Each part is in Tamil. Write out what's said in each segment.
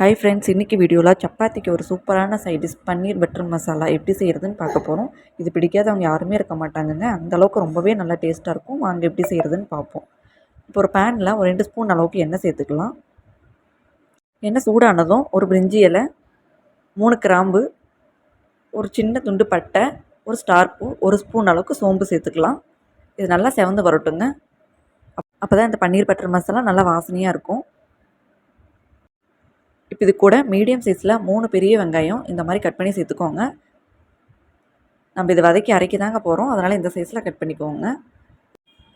ஹை ஃப்ரெண்ட்ஸ் இன்றைக்கி வீடியோவில் சப்பாத்திக்கு ஒரு சூப்பரான சைடிஷ் பன்னீர் பட்டர் மசாலா எப்படி செய்கிறதுன்னு பார்க்க போகிறோம் இது பிடிக்காதவங்க யாருமே இருக்க மாட்டாங்கங்க. அந்தளவுக்கு ரொம்பவே நல்லா டேஸ்ட்டாக இருக்கும். வாங்க எப்படி செய்கிறதுன்னு பார்ப்போம். இப்போ ஒரு பேனில் ஒரு ரெண்டு ஸ்பூன் அளவுக்கு எண்ணெய் சேர்த்துக்கலாம். எண்ணெய் சூடானதும் ஒரு பிரிஞ்சி இலை மூணு கிராம்பு ஒரு சின்ன துண்டு பட்டை ஒரு ஸ்டார் பூ ஒரு ஸ்பூன் அளவுக்கு சோம்பு சேர்த்துக்கலாம். இது நல்லா செவந்து வரட்டுங்க. அப்போ தான் இந்த பன்னீர் பட்டர் மசாலா நல்லா வாசனையாக இருக்கும். இப்போ இது கூட மீடியம் சைஸில் மூணு பெரிய வெங்காயம் இந்த மாதிரி கட் பண்ணி சேர்த்துக்கோங்க. நம்ம இதை வதக்கி அரைக்கி தாங்க போகிறோம் அதனால் இந்த சைஸில் கட் பண்ணிக்கோங்க.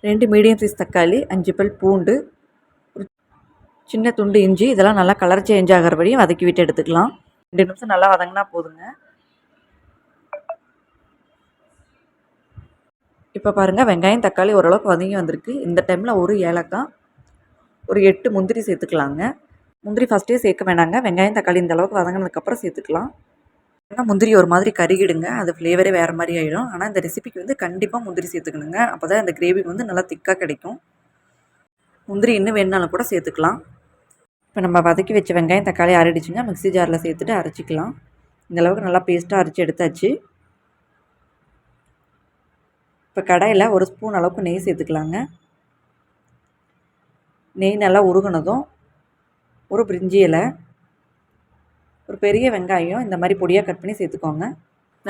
ரெண்டு மீடியம் சைஸ் தக்காளி அஞ்சு பல் பூண்டு ஒரு சின்ன துண்டு இஞ்சி இதெல்லாம் நல்லா கலர் சேஞ்ச் ஆகிற வரையும் வதக்கி விட்டு எடுத்துக்கலாம். ரெண்டு நிமிஷம் நல்லா வதங்கினா போதுங்க. இப்போ பாருங்கள் வெங்காயம் தக்காளி ஓரளவுக்கு வதங்கி வந்திருக்கு. இந்த டைமில் ஒரு ஏலக்காய் ஒரு எட்டு முந்திரி சேர்த்துக்கலாங்க. முந்திரி ஃபஸ்ட்டே சேர்க்க வேணாங்க. வெங்காயம் தக்காளி இந்த அளவுக்கு வதங்கினதுக்கப்புறம் சேர்த்துக்கலாம். ஏன்னா முந்திரி ஒரு மாதிரி கருகிடுங்க. அது ஃப்ளேவரே வேறு மாதிரி ஆகிடும் ஆனால் இந்த ரெசிபிக்கு வந்து கண்டிப்பாக முந்திரி சேர்த்துக்கணுங்க. அப்போ தான் இந்த கிரேவி வந்து நல்லா திக்காக கிடைக்கும். முந்திரி இன்னும் வேணுனாலும் கூட சேர்த்துக்கலாம். இப்போ நம்ம வதக்கி வச்ச வெங்காயம் தக்காளி அரைடிச்சுங்க மிக்ஸி ஜாரில் சேர்த்துட்டு அரைச்சிக்கலாம். இந்தளவுக்கு நல்லா பேஸ்ட்டாக அரைச்சி எடுத்தாச்சு. இப்போ கடையில் ஒரு ஸ்பூன் அளவுக்கு நெய் சேர்த்துக்கலாங்க. நெய் நல்லா உருகினதும் ஒரு பிரிஞ்சி இலை ஒரு பெரிய வெங்காயம் இந்த மாதிரி பொடியாக கட் பண்ணி சேர்த்துக்கோங்க.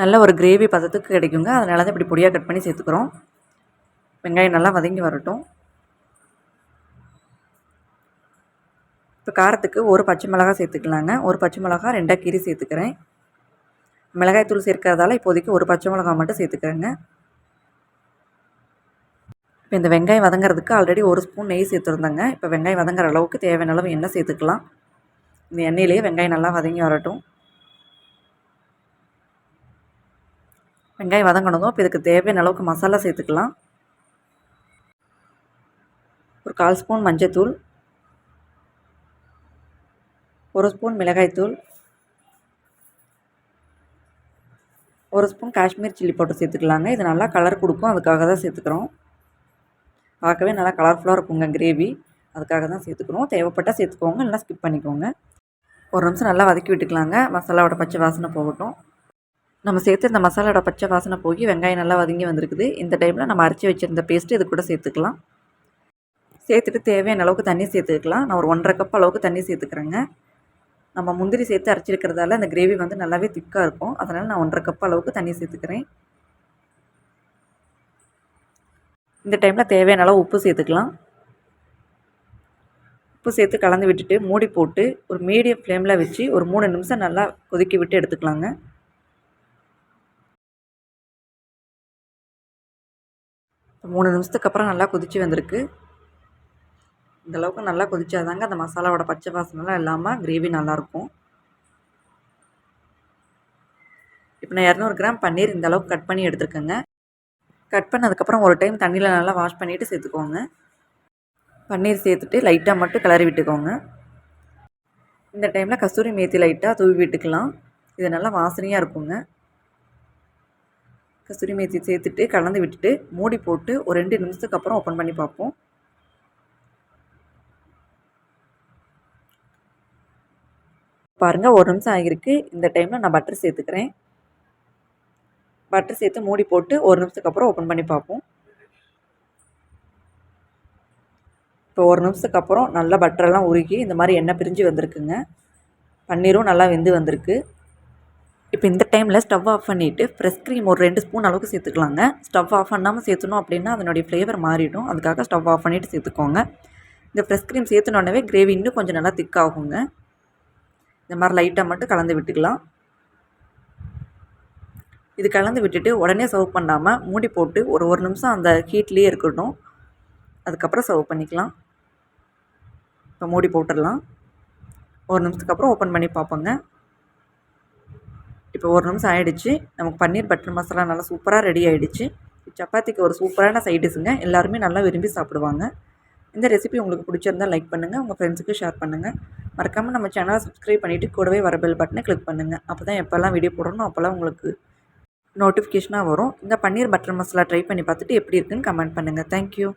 நல்ல ஒரு கிரேவி பதத்துக்கு கிடைக்குங்க. அதனால தான் இப்படி பொடியாக கட் பண்ணி சேர்த்துக்கிறோம். வெங்காயம் நல்லா வதங்கி வரட்டும். இப்போ காரத்துக்கு ஒரு பச்சை மிளகா சேர்த்துக்கலாங்க. ஒரு பச்சை மிளகா ரெண்டாக கீரி சேர்த்துக்கிறேன். மிளகாய் தூள் சேர்க்கறதால இப்போதைக்கு ஒரு பச்சை மிளகா மட்டும் சேர்த்துக்கிறேங்க. இப்போ இந்த வெங்காயம் வதங்கிறதுக்கு ஆல்ரெடி ஒரு ஸ்பூன் நெய் சேர்த்துருந்தாங்க. இப்போ வெங்காயம் வதங்குற அளவுக்கு தேவையான அளவு எண்ணெய் சேர்த்துக்கலாம். இந்த எண்ணெயிலேயே வெங்காயம் நல்லா வதங்கி வரட்டும். வெங்காயம் வதங்கினதும் இப்போ இதுக்கு தேவையான அளவுக்கு மசாலா சேர்த்துக்கலாம். ஒரு கால் ஸ்பூன் மஞ்சத்தூள். ஒரு ஸ்பூன் மிளகாய்த்தூள். ஒரு ஸ்பூன் காஷ்மீர் சில்லி பவுடர் சேர்த்துக்கலாங்க. இது நல்லா கலர் கொடுக்கும். அதுக்காக தான் சேர்த்துக்கிறோம். பார்க்கவே நல்லா கலர்ஃபுல்லாக இருக்குங்க கிரேவி அதுக்காக தான் சேர்த்துக்கணும். தேவைப்பட்டால் சேர்த்துக்கோங்க இல்லைனா ஸ்கிப் பண்ணிக்கோங்க. ஒரு நிமிஷம் நல்லா வதக்கி விட்டுக்கலாங்க. மசாலாவோட பச்சை வாசனை போகட்டும். நம்ம சேர்த்து இந்த மசாலாவோட பச்சை வாசனை போய் வெங்காயம் நல்லா வதங்கி வந்திருக்குது. இந்த டைமில் நம்ம அரைச்சி வச்சுருந்த பேஸ்ட்டு இது கூட சேர்த்துக்கலாம். சேர்த்துட்டு தேவையான அளவுக்கு தண்ணி சேர்த்துக்கலாம். நான் ஒரு ஒன்றரை கப் அளவுக்கு தண்ணி சேர்த்துக்கிறேங்க. நம்ம முந்திரி சேர்த்து அரைச்சிருக்கிறதால அந்த கிரேவி வந்து நல்லாவே திக்காக இருக்கும். அதனால் நான் ஒன்றரை கப் அளவுக்கு தண்ணி சேர்த்துக்கிறேன். இந்த டைமில் தேவையான அளவு உப்பு சேர்த்துக்கலாம். உப்பு சேர்த்து கலந்து விட்டுட்டு மூடி போட்டு ஒரு மீடியம் ஃப்ளேமில் வச்சு ஒரு மூணு நிமிஷம் நல்லா கொதிக்க விட்டு எடுத்துக்கலாங்க. மூணு நிமிஷத்துக்கு அப்புறம் நல்லா கொதித்து வந்திருக்கு. இந்தளவுக்கு நல்லா கொதிச்சாதாங்க அந்த மசாலாவோட பச்சை வாசனைலாம் இல்லாமல் கிரேவி நல்லாயிருக்கும் இப்போ நான் இரநூறு கிராம் பன்னீர் இந்தளவுக்கு கட் பண்ணி எடுத்துருக்கேங்க. கட் பண்ணதுக்கப்புறம் ஒரு டைம் தண்ணியில் நல்லா வாஷ் பண்ணிவிட்டு சேர்த்துக்கோங்க. பன்னீர் சேர்த்துட்டு லைட்டாக மட்டும் கிளறி விட்டுக்கோங்க. இந்த டைமில் கஸ்தூரி மேத்தி லைட்டாக தூவி விட்டுக்கலாம். இது நல்லா வாசனையாக இருக்குங்க. கஸ்தூரி மேத்தி சேர்த்துட்டு கலந்து விட்டுட்டு மூடி போட்டு ஒரு ரெண்டு நிமிஷத்துக்கு அப்புறம் ஓப்பன் பண்ணி பார்ப்போம். பாருங்கள் ஒரு நிமிஷம் ஆகிருக்கு இந்த டைமில் நான் பட்டர் சேர்த்துக்கிறேன். பட்டர் சேர்த்து மூடி போட்டு ஒரு நிமிஷத்துக்கு அப்புறம் ஓப்பன் பண்ணி பார்ப்போம். இப்போ ஒரு நிமிஷத்துக்கு அப்புறம் நல்லா பட்டரெல்லாம் உருகி இந்த மாதிரி எண்ணெய் பிரிஞ்சு வந்திருக்குங்க. பன்னீரும் நல்லா வெந்து வந்திருக்கு. இப்போ இந்த டைமில் ஸ்டவ் ஆஃப் பண்ணிவிட்டு ஃப்ரெஷ் க்ரீம் ஒரு ரெண்டு ஸ்பூன் அளவுக்கு சேர்த்துக்கலாங்க. ஸ்டவ் ஆஃப் பண்ணாமல் சேர்த்துனோம் அப்படின்னா அதனுடைய ஃப்ளேவர் மாறிடும். அதுக்காக ஸ்டவ் ஆஃப் பண்ணிவிட்டு சேர்த்துக்கோங்க. இந்த ஃப்ரெஷ் க்ரீம் சேர்த்துனோடனே கிரேவி இன்னும் கொஞ்சம் நல்லா திக்காகுங்க இந்த மாதிரி லைட்டாக மட்டும் கலந்து விட்டுக்கலாம். இது கலந்து விட்டுட்டு உடனே சர்வ் பண்ணாமல் மூடி போட்டு ஒரு ஒரு நிமிஷம் அந்த ஹீட்லேயே இருக்கட்டும். அதுக்கப்புறம் சர்வ் பண்ணிக்கலாம். இப்போ மூடி போட்டுடலாம். ஒரு நிமிஷத்துக்கு அப்புறம் ஓப்பன் பண்ணி பார்ப்போங்க. இப்போ ஒரு நிமிஷம் ஆகிடுச்சு நமக்கு பன்னீர் பட்டர் மசாலா நல்லா சூப்பராக ரெடி ஆகிடுச்சு சப்பாத்திக்கு ஒரு சூப்பரான சைடிஸுங்க எல்லாருமே நல்லா விரும்பி சாப்பிடுவாங்க. இந்த ரெசிபி உங்களுக்கு பிடிச்சிருந்தால் லைக் பண்ணுங்கள் உங்கள் ஃப்ரெண்ட்ஸுக்கு ஷேர் பண்ணுங்கள் மறக்காமல் நம்ம சேனலை சப்ஸ்கிரைப் பண்ணிவிட்டு கூடவே வர பெல் பட்டனை கிளிக் பண்ணுங்கள் அப்போ தான் எப்போல்லாம் வீடியோ போடணும் அப்போல்லாம் உங்களுக்கு நோட்டிஃபிகேஷனாக வரும். இந்த பன்னீர் பட்டர் மசாலா ட்ரை பண்ணி பார்த்துட்டு எப்படி இருக்குன்னு கமெண்ட் பண்ணுங்கள் தேங்க்யூ